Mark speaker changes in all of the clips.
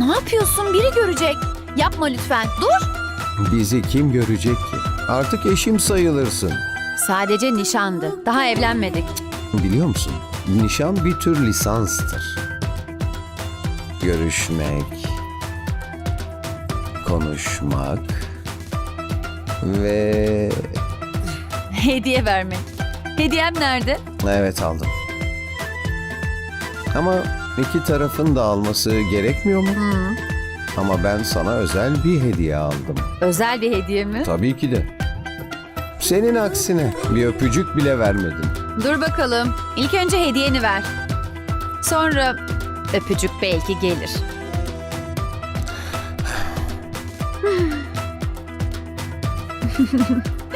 Speaker 1: Ne yapıyorsun? Biri görecek. Yapma lütfen. Dur.
Speaker 2: Bizi kim görecek ki? Artık eşim sayılırsın.
Speaker 1: Sadece nişandı. Daha evlenmedik.
Speaker 2: Biliyor musun? Nişan bir tür lisanstır. Görüşmek, konuşmak ve
Speaker 1: Hediye vermek. Hediyem nerede?
Speaker 2: evet aldım. Ama iki tarafın da alması gerekmiyor mu? Ama ben sana özel bir hediye aldım.
Speaker 1: Özel bir hediye mi?
Speaker 2: Tabii ki de. Senin aksine bir öpücük bile vermedim.
Speaker 1: Dur bakalım. İlk önce hediyeni ver. Sonra öpücük belki gelir.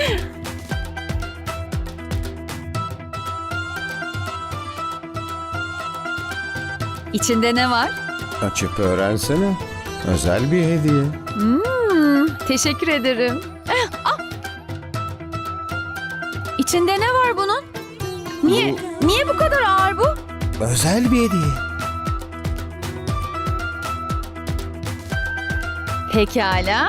Speaker 1: İçinde ne var?
Speaker 2: Açıp öğrensene. Özel bir hediye.
Speaker 1: Hmm, teşekkür ederim. Eh, ah! İçinde ne var bunun? Niye, niye bu kadar ağır bu?
Speaker 2: Özel bir hediye.
Speaker 1: Pekala.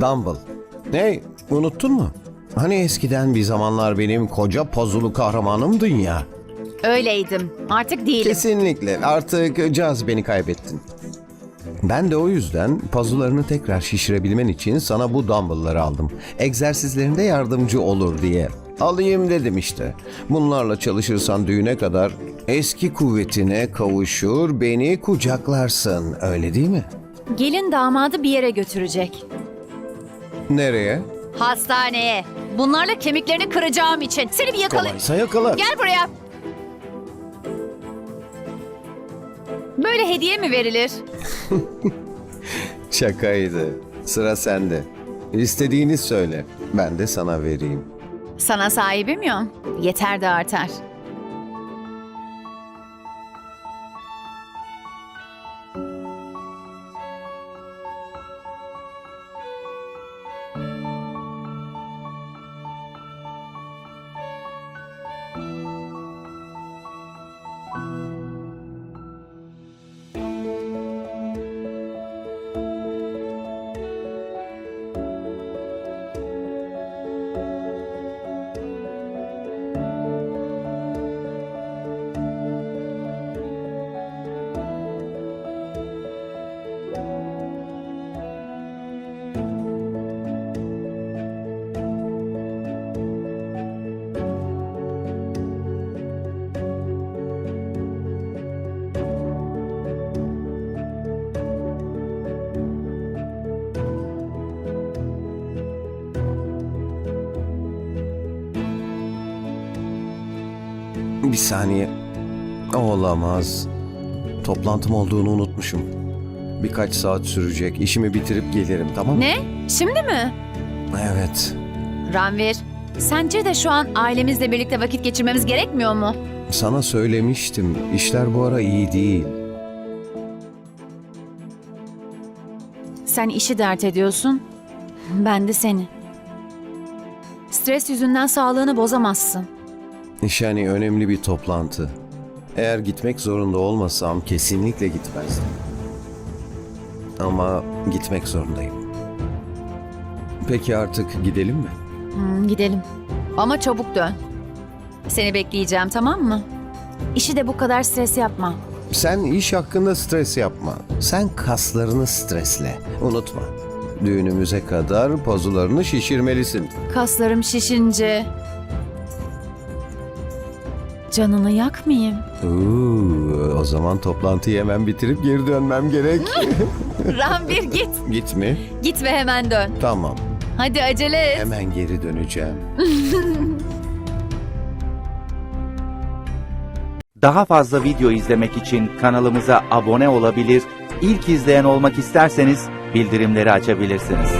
Speaker 2: Dumble. Hey, unuttun mu? Hani eskiden bir zamanlar benim koca pozulu kahramanımdın ya.
Speaker 1: Öyleydim. Artık değilim.
Speaker 2: Kesinlikle. Artık caz beni kaybettin. Ben de o yüzden pazularını tekrar şişirebilmen için sana bu dumbbellları aldım. Egzersizlerinde yardımcı olur diye. Alayım dedim işte. Bunlarla çalışırsan düğüne kadar eski kuvvetine kavuşur, beni kucaklarsın. Öyle değil mi?
Speaker 1: Gelin damadı bir yere götürecek.
Speaker 2: Nereye?
Speaker 1: Hastaneye. Bunlarla kemiklerini kıracağım için. Seni bir yakalayayım.
Speaker 2: Kolaysa yakala.
Speaker 1: Gel buraya. Böyle hediye mi verilir?
Speaker 2: Şakaydı. Sıra sende. İstediğini söyle. Ben de sana vereyim.
Speaker 1: Sana sahibim ya. Yeter de artar.
Speaker 2: Bir saniye. Olamaz. Toplantım olduğunu unutmuşum. Birkaç saat sürecek. İşimi bitirip gelirim tamam mı?
Speaker 1: Ne? Şimdi mi?
Speaker 2: Evet.
Speaker 1: Ranvir, sence de şu an ailemizle birlikte vakit geçirmemiz gerekmiyor mu?
Speaker 2: Sana söylemiştim. İşler bu ara iyi değil.
Speaker 1: Sen işi dert ediyorsun, ben de seni. Stres yüzünden sağlığını bozamazsın.
Speaker 2: Nişani önemli bir toplantı. Eğer gitmek zorunda olmasam kesinlikle gitmezdim. Ama gitmek zorundayım. Peki artık gidelim mi?
Speaker 1: Hmm, gidelim. Ama çabuk dön. Seni bekleyeceğim tamam mı? İşi de bu kadar stres yapma.
Speaker 2: Sen iş hakkında stres yapma. Sen kaslarını stresle. Unutma. Düğünümüze kadar pozularını şişirmelisin.
Speaker 1: Kaslarım şişince... Canını yakmayayım.
Speaker 2: Oo, o zaman toplantıyı hemen bitirip geri dönmem gerek.
Speaker 1: Ranvir git.
Speaker 2: Git mi?
Speaker 1: Git ve hemen dön.
Speaker 2: Tamam.
Speaker 1: Hadi acele et.
Speaker 2: Hemen geri döneceğim.
Speaker 3: Daha fazla video izlemek için kanalımıza abone olabilir, ilk izleyen olmak isterseniz bildirimleri açabilirsiniz.